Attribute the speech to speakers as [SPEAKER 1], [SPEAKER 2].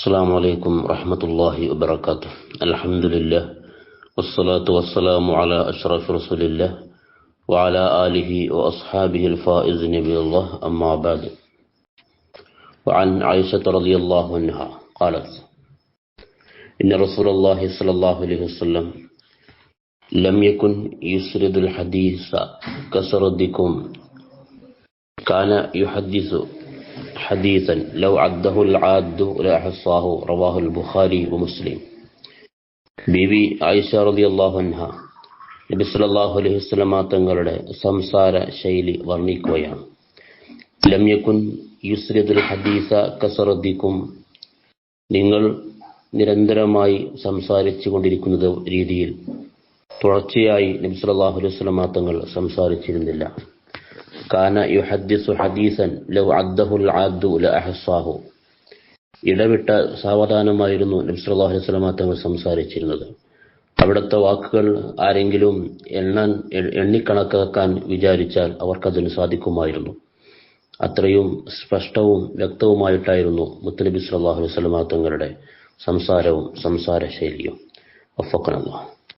[SPEAKER 1] السلام عليكم ورحمة الله وبركاته. الحمد لله والصلاة والسلام على أشرف رسول الله وعلى آله وأصحابه الفائز نبي الله. أما بعد. وعن عائشة رضي الله عنها قالت إن رسول الله صلى الله عليه وسلم لم يكن يسرد الحديث كسردكم. كان يحدث حديثا لو عده العاد لأحصاه رواه البخاري ومسلم ബിബി ആയിഷ റളിയല്ലാഹു അൻഹ നബി സല്ലല്ലാഹു അലൈഹി വസല്ലമ തങ്ങളുടെ സംസാര ശൈലി വർണ്ണിക്കുകയാണ് ലം യകുൻ യുസ്രിദുൽ ഹദീസ കസറദിക്കും നിങ്ങൾ നിരന്തരമായി സംസാരിച്ചു കൊണ്ടിരിക്കുന്നത് രീതിയിൽ തുടർച്ചയായി നബി സല്ലല്ലാഹു അലൈഹി വസല്ലമ തങ്ങൾ സംസാരിച്ചിരുന്നില്ല കാന യുഹദ്ദിസു ഹദീസൻ ലൗ അദ്ദഹുൽ ആദ്ദു അഹ്സാഹു ഇടവിട്ട സാവധാനമായിരുന്നു സല്ലല്ലാഹു അലൈഹി വസല്ലം തങ്ങൾ സംസാരിച്ചിരുന്നത്. അവിടുത്തെ വാക്കുകൾ ആരെങ്കിലും എണ്ണാൻ എണ്ണിക്കണക്കാക്കാൻ വിചാരിച്ചാൽ അവർക്കതിന് സാധിക്കുമായിരുന്നു. അത്രയും സ്പഷ്ടവും വ്യക്തവുമായിട്ടായിരുന്നു സല്ലല്ലാഹു അലൈഹി വസല്ലമ തങ്ങളുടെ സംസാരവും സംസാര ശൈലിയും വഫഖനല്ലാഹ്